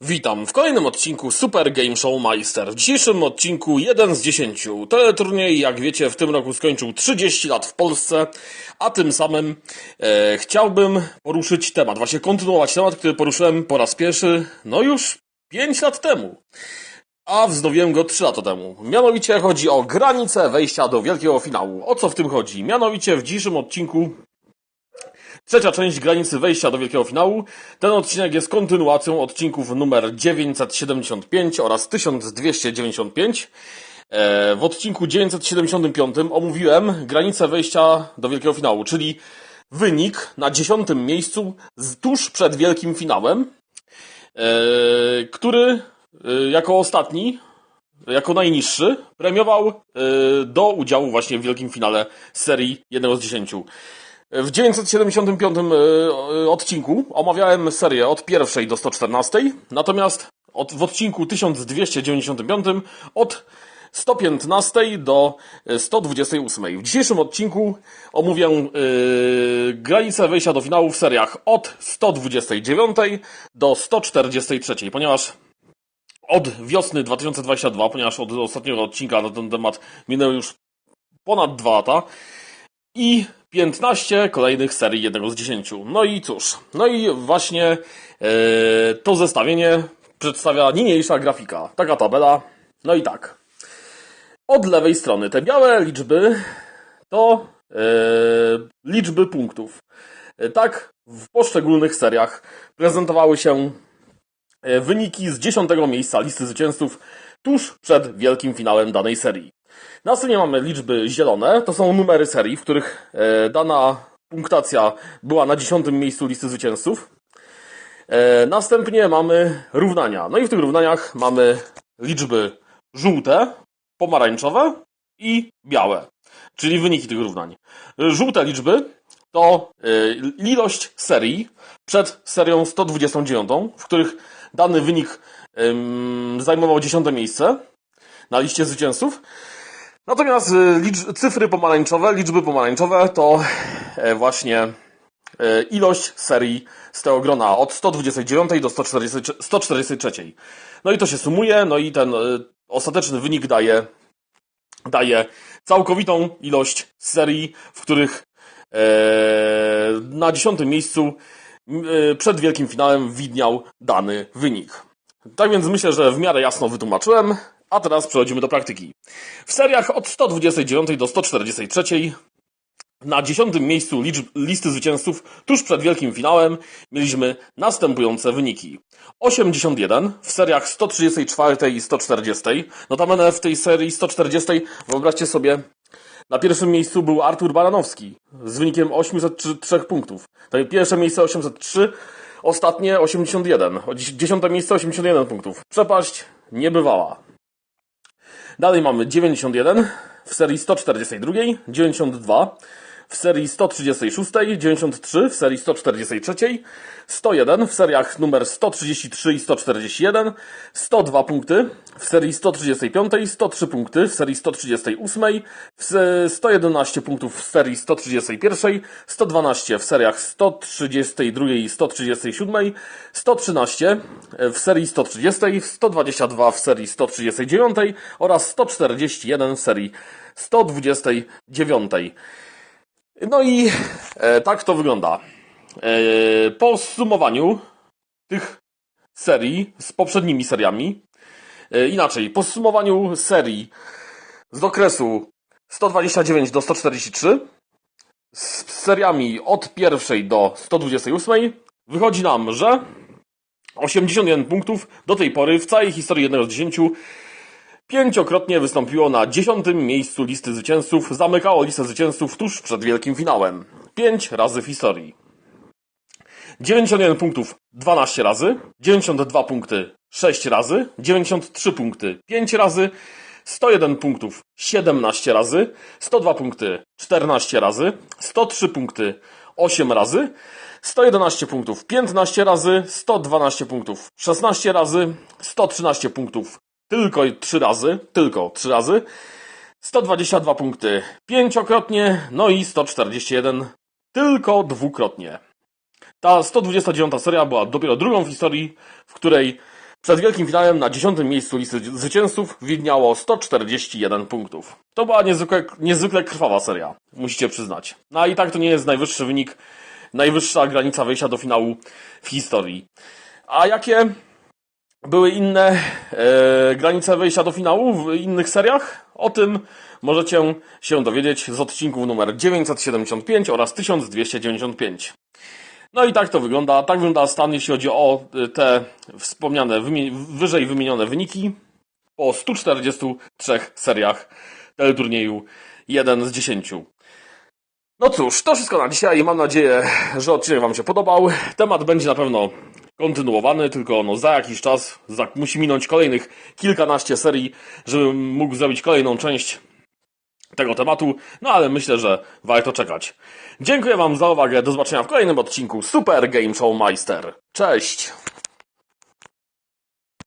Witam w kolejnym odcinku Super Game Show Meister. W dzisiejszym odcinku 1 z 10. Teleturniej, jak wiecie, w tym roku skończył 30 lat w Polsce, a tym samym e, chciałbym poruszyć temat, właśnie kontynuować temat, który poruszyłem po raz pierwszy, no już 5 lat temu. A wznowiłem go 3 lata temu. Mianowicie chodzi o granicę wejścia do wielkiego finału. O co w tym chodzi? Mianowicie w dzisiejszym odcinku Trzecia część granicy wejścia do wielkiego finału. Ten odcinek jest kontynuacją odcinków numer 975 oraz 1295. E, W odcinku 975 omówiłem granicę wejścia do wielkiego finału, czyli wynik na dziesiątym miejscu tuż przed wielkim finałem, e, który e, jako ostatni, jako najniższy, premiował do udziału właśnie w wielkim finale serii 1 z 10. W 975 e, odcinku omawiałem serię od pierwszej do 114, natomiast od, w odcinku 1295 od 115 do e, 128. W dzisiejszym odcinku omówię e, granicę wejścia do finału w seriach od 129 do 143, ponieważ od wiosny 2022, ponieważ od ostatniego odcinka na ten temat minęły już ponad dwa lata i 15 kolejnych serii jednego z 10. No i cóż, no i właśnie e, to zestawienie przedstawia niniejsza grafika. Taka tabela. No i tak. Od lewej strony te białe liczby to e, liczby punktów. E, tak w poszczególnych seriach prezentowały się wyniki z 10 miejsca listy zwycięzców tuż przed wielkim finałem danej serii. Następnie mamy liczby zielone, to są numery serii, w których e, dana punktacja była na dziesiątym miejscu listy zwycięzców. E, następnie mamy równania. No i w tych równaniach mamy liczby żółte, pomarańczowe i białe, czyli wyniki tych równań. Żółte liczby to e, ilość serii przed serią 129, w których dany wynik zajmował dziesiąte miejsce na liście zwycięzców. Natomiast y, licz, cyfry pomarańczowe, liczby pomarańczowe to e, właśnie e, ilość serii z tego grona od 129 do 140, 143. No i to się sumuje, no i ten e, ostateczny wynik daje, daje całkowitą ilość serii, w których na dziesiątym miejscu przed wielkim finałem widniał dany wynik. Tak więc myślę, że w miarę jasno wytłumaczyłem, a teraz przechodzimy do praktyki. W seriach od 129 do 143 na dziesiątym miejscu liczb, listy zwycięzców tuż przed wielkim finałem mieliśmy następujące wyniki. 81 w seriach 134 i 140. Notabene w tej serii 140 wyobraźcie sobie na pierwszym miejscu był Artur Baranowski z wynikiem 803 punktów. To pierwsze miejsce 803, ostatnie 81. O dzies- Dziesiąte miejsce 81 punktów. Przepaść niebywała. Dalej mamy 91 w serii 142, 92 w serii 136, 93 w serii 143, 101 w seriach numer 133 i 141, 102 punkty w serii 135, 103 punkty w serii 138, w se- 111 punktów w serii 131, 112 w seriach 132 i 137, 113 w serii 130, 122 w serii 139 oraz 141 w serii 129. No i e, tak to wygląda. E, po zsumowaniu tych serii z poprzednimi seriami, e, inaczej, po zsumowaniu serii z okresu 129 do 143 z seriami od pierwszej do 128 wychodzi nam, że 81 punktów do tej pory w całej historii 1 z 10 pięciokrotnie wystąpiło na dziesiątym miejscu listy zwycięzców, zamykało listę zwycięzców tuż przed wielkim finałem. Pięć razy w historii. 91 punktów 12 razy, 92 punkty 6 razy, 93 punkty 5 razy, 101 punktów 17 razy, 102 punkty 14 razy, 103 punkty 8 razy, 111 punktów 15 razy, 112 punktów 16 razy, 113 punktów tylko 3 razy, tylko 3 razy, 122 punkty pięciokrotnie, no i 141 tylko dwukrotnie. Ta 129 seria była dopiero drugą w historii, w której Przed wielkim finałem na 10 miejscu listy zwycięzców widniało 141 punktów. To była niezwykle, niezwykle krwawa seria, musicie przyznać. No i tak to nie jest najwyższy wynik, najwyższa granica wejścia do finału w historii. A jakie były inne e, granice wejścia do finału w innych seriach? O tym możecie się dowiedzieć z odcinków numer 975 oraz 1295. No i tak to wygląda. Tak wygląda stan, jeśli chodzi o y, te wspomniane, wyżej wymienione wyniki po 143 seriach teleturnieju 1 z 10. No cóż, to wszystko na dzisiaj. Mam nadzieję, że odcinek Wam się podobał. Temat będzie na pewno kontynuowany, tylko no za jakiś czas za, musi minąć kolejnych kilkanaście serii, żebym mógł zrobić kolejną część tego tematu, no ale myślę, że warto czekać. Dziękuję Wam za uwagę, do zobaczenia w kolejnym odcinku Super Game Show Meister. Cześć!